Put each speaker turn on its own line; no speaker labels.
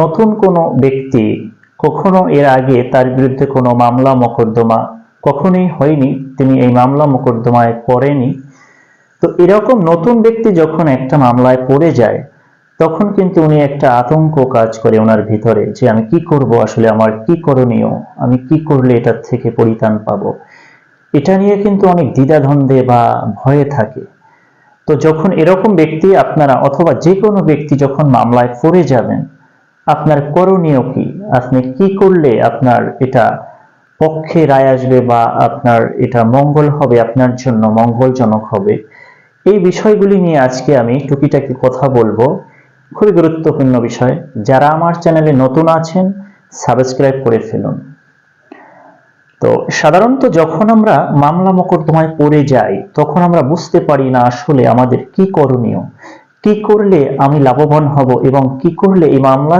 নতুন কোনো ব্যক্তি কখনো এর আগে তার বিরুদ্ধে কোনো মামলা মোকদ্দমা কখনোই হয়নি, তিনি এই মামলা মোকদ্দমায় পড়েনি, তো এরকম নতুন ব্যক্তি যখন একটা মামলায় পড়ে যায়, তখন কিন্তু উনি একটা আতঙ্ক কাজ করে ওনার ভিতরে যে আমি কি করব আসলে, আমার কি করণীয়, আমি কি করলে এটার থেকে পরিত্রাণ পাব। এটা নিয়ে কিন্তু অনেক দ্বিধাদ্বন্দ্বে বা ভয়ে থাকে। তো যখন এরকম ব্যক্তি আপনারা অথবা যে কোনো ব্যক্তি যখন মামলায় পড়ে যাবেন আপনার করণীয় কি? আপনি কি করলে আপনার এটা পক্ষে রায় আসবে বা আপনার এটা মঙ্গল হবে, আপনার জন্য মঙ্গলজনক হবে? এই বিষয়গুলি নিয়ে আজকে আমি টুকিটাকি কথা বলব। খুবই গুরুত্বপূর্ণ বিষয়। যারা আমার চ্যানেলে নতুন আছেন, সাবস্ক্রাইব করে ফেলুন। তো সাধারণত যখন আমরা মামলা মোকদ্দমায় পড়ে যাই, তখন আমরা বুঝতে পারি না আসলে আমাদের কি করণীয়, কি করলে আমি লাভবান হব এবং কি করলে এই মামলা